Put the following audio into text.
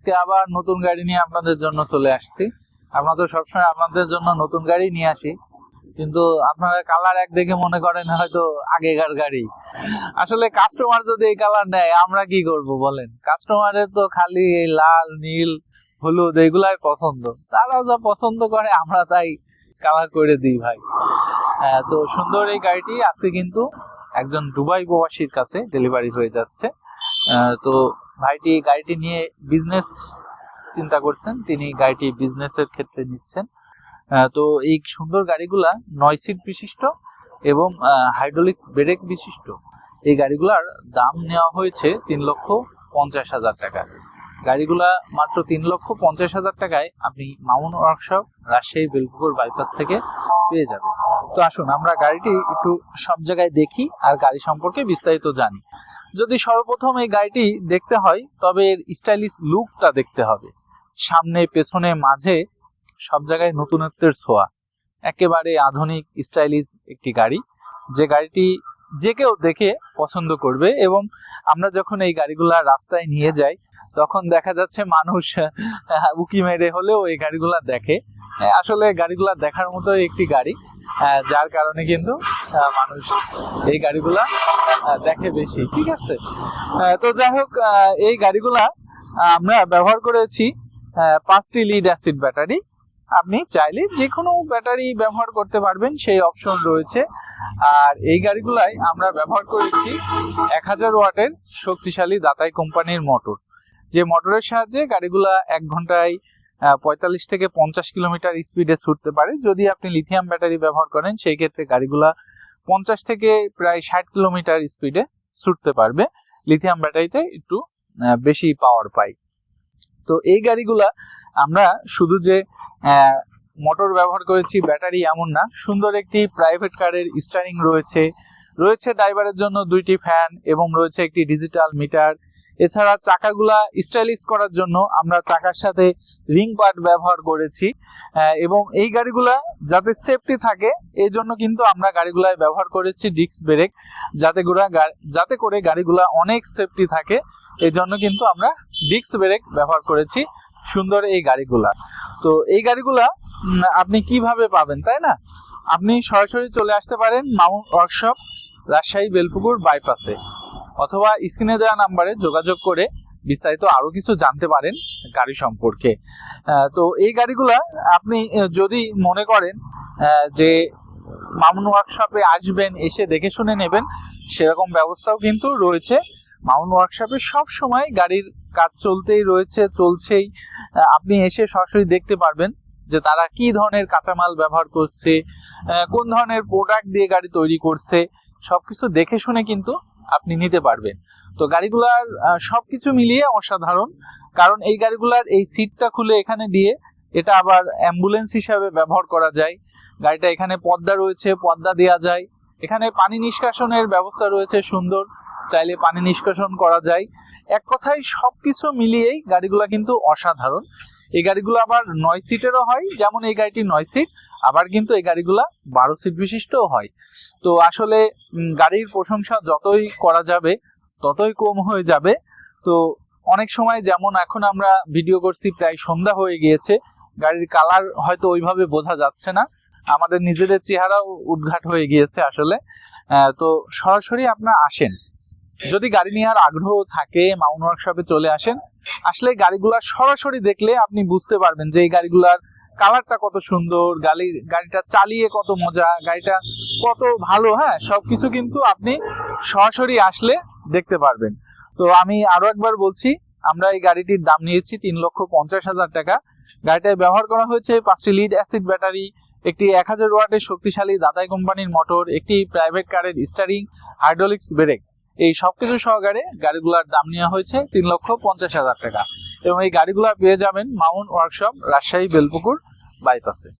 আজকে আবার নতুন গাড়ি নিয়ে আপনাদের জন্য চলে আসছি। আমরা তো সবসময় আপনাদের জন্য নতুন গাড়ি নিয়ে আসি, কিন্তু আপনারা কালার এক দেখে মনে করেন হয়তো আগেকার গাড়ি। আসলে কাস্টমার যদি এই কালার নেয়, আমরা কি করব বলেন? কাস্টমারের তো খালি এই লাল, নীল, হলুদ এইগুলাই পছন্দ। তারা যা পছন্দ করে, আমরা তাই কালার করে দিই ভাই। তো সুন্দর এই গাড়িটি আজকে কিন্তু একজন দুবাই প্রবাসীর কাছে ডেলিভারি হয়ে যাচ্ছে। তো ভাইটি গাড়িটি নিয়ে বিজনেস চিন্তা করছেন, তিনি গাড়িটি বিজনেসের ক্ষেত্রে নিচ্ছেন। তো এই সুন্দর গাড়িগুলা নয় সিট বিশিষ্ট এবং হাইড্রোলিক্স ব্রেক বিশিষ্ট। এই গাড়িগুলার দাম নেওয়া হয়েছে তিন লক্ষ পঞ্চাশ হাজার টাকা। গাড়িগুলা মাত্র তিন লক্ষ পঞ্চাশ হাজার টাকায় আপনি মামুন ওয়ার্কশপ রাজশাহী বেলপুকুর বাইপাস থেকে পেয়ে যাবেন। তো আসুন, আমরা গাড়িটি একটু সব জায়গায় দেখি আর গাড়ি সম্পর্কে বিস্তারিত জানি। যদি সর্বপ্রথম এই গাড়িটি দেখতে হয়, তবে এর স্টাইলিশ লুকটা দেখতে হবে। সামনে, পেছনে, মাঝে সব জায়গায় নতুনত্বের ছোঁয়া। একেবারে আধুনিক, স্টাইলিশ একটি গাড়ি। যে গাড়িটি যে কেউ দেখে পছন্দ করবে এবং আমরা যখন এই গাড়িগুলা রাস্তায় নিয়ে যাই, তখন দেখা যাচ্ছে মানুষ উকি মেরে হলেও এই গাড়িগুলা দেখে। আসলে গাড়িগুলা দেখার মতো একটি গাড়ি যার কারণে কিন্তু মানুষ এই গাড়িগুলা দেখে বেশি, ঠিক আছে? তো যাই হোক এই গাড়িগুলা আমরা ব্যবহার করেছি পাঁচটি লিড অ্যাসিড ব্যাটারি আপনি চাইলে যে কোনো ব্যাটারি ব্যবহার করতে পারবেন, সেই অপশন রয়েছে। আর এই গাড়িগুলাই আমরা ব্যবহার করেছি এক হাজার ওয়াটের শক্তিশালী দাতাই কোম্পানির মোটর। যে মোটরের সাহায্যে গাড়িগুলা এক ঘন্টায় পঁয়তাল্লিশ থেকে পঞ্চাশ কিলোমিটার স্পিডে ছুটতে পারে। যদি আপনি লিথিয়াম ব্যাটারি ব্যবহার করেন, সেই ক্ষেত্রে গাড়িগুলা পঞ্চাশ থেকে প্রায় ষাট কিলোমিটার স্পিডে ছুটতে পারবে। লিথিয়াম ব্যাটারিতে একটু বেশি পাওয়ার পাই তো এই গাড়িগুলা আমরা শুধু যে মোটর ব্যবহার করেছি, ব্যাটারি এমন না, সুন্দর একটি প্রাইভেট কারের স্টারিং রয়েছে রয়েছে ড্রাইভারের জন্য দুইটি ফ্যান এবং রয়েছে একটি ডিজিটাল মিটার। এছাড়া চাকাগুলা স্টাইলিশ করার জন্য আমরা চাকার সাথে রিং পার্ট ব্যবহার করেছি। এবং এই গাড়িগুলা যাতে সেফটি থাকে এই জন্য কিন্তু আমরা গাড়িগুলায় ব্যবহার করেছি ডিস্ক ব্রেক, যাতে করে গা- যাতে করে গাড়িগুলা অনেক সেফটি থাকে এই জন্য কিন্তু আমরা ডিস্ক ব্রেক ব্যবহার করেছি সুন্দর এই গাড়িগুলা। তো এই গাড়িগুলা আপনি কীভাবে পাবেন, তাই না? আপনি সরাসরি চলে আসতে পারেন মাউন্ট ওয়ার্কশপ রাজশাহী বেলপুকুর বাইপাসে অথবা স্ক্রিনে দেওয়া নাম্বারে যোগাযোগ করে বিস্তারিত আরও কিছু জানতে পারেন গাড়ি সম্পর্কে। তো এই গাড়িগুলো আপনি যদি মনে করেন যে মামুন ওয়ার্কশপে আসবেন, এসে দেখে শুনে নেবেন, সেরকম ব্যবস্থাও কিন্তু রয়েছে। মাউন্ট ওয়ার্কশপে সব সময় গাড়ির কাজ চলতেই রয়েছে, চলছেই। আপনি এসে সরাসরি দেখতে পারবেন যে তারা কি ধরনের কাঁচামাল ব্যবহার করছে কোন ধরনের প্রোডাক্ট দিয়ে গাড়ি তৈরি করছে। সবকিছু দেখে শুনে কিন্তু আপনি নিতে পারবেন। তো গাড়িগুলার আহ, সবকিছু মিলিয়ে অসাধারণ। কারণ এই গাড়িগুলার এই সিটটা খুলে এখানে দিয়ে এটা আবার অ্যাম্বুলেন্স হিসাবে ব্যবহার করা যায়। গাড়িটা এখানে পদ্মা রয়েছে পর্দা দেওয়া যায়। এখানে পানি নিষ্কাশনের ব্যবস্থা রয়েছে সুন্দর। চাইলে পানি নিষ্কাশন করা যায়। এক কথায় সবকিছু মিলিয়েই গাড়িগুলা কিন্তু অসাধারণ। এই গাড়িগুলো আবার নয় সিটেরও হয়, যেমন এই গাড়িটি নয় সিট আবার কিন্তু এই গাড়িগুলা বারো সিট বিশিষ্টও হয়। তো আসলে গাড়ির প্রশংসা যতই করা যাবে, ততই কম হয়ে যাবে। তো অনেক সময় যেমন এখন আমরা ভিডিও করছি, প্রায় সন্ধ্যা হয়ে গিয়েছে, গাড়ির কালার হয়তো ওইভাবে বোঝা যাচ্ছে না। আমাদের নিজেদের চেহারাও উদ্ঘাট হয়ে গিয়েছে আসলে। তো সরাসরি আপনার আসেন। যদি গাড়ি নেওয়ার আগ্রহ থাকে মাউন্ট ওয়ার্কশপে চলে আসেন, আসলে গাড়িগুলা সরাসরি দেখলে আপনি বুঝতে পারবেন যে এই গাড়িগুলার কালারটা কত সুন্দর, গাড়ি, গাড়িটা চালিয়ে কত মজা, গাড়িটা কত ভালো হ্যাঁ? সবকিছু কিন্তু আপনি সরাসরি আসলে দেখতে পারবেন। তো আমি আরও একবার বলছি, আমরা এই গাড়িটির দাম নিয়েছি তিন লক্ষ পঞ্চাশ হাজার টাকা। গাড়িটায় ব্যবহার করা হয়েছে পাঁচটি লিড অ্যাসিড ব্যাটারি একটি এক হাজার ওয়াটের শক্তিশালী দাতাই কোম্পানির মোটর একটি প্রাইভেট কারের স্টারিং হাইড্রোলিক্স ব্রেক এই সবকিছু সহকারে গাড়িগুলার দাম নেওয়া হয়েছে তিন লক্ষ পঞ্চাশ হাজার টাকা। এবং এই গাড়িগুলা পেয়ে যাবেন মাউন্ট ওয়ার্কশপ রাজশাহী বেলপুকুর বাইপাসে।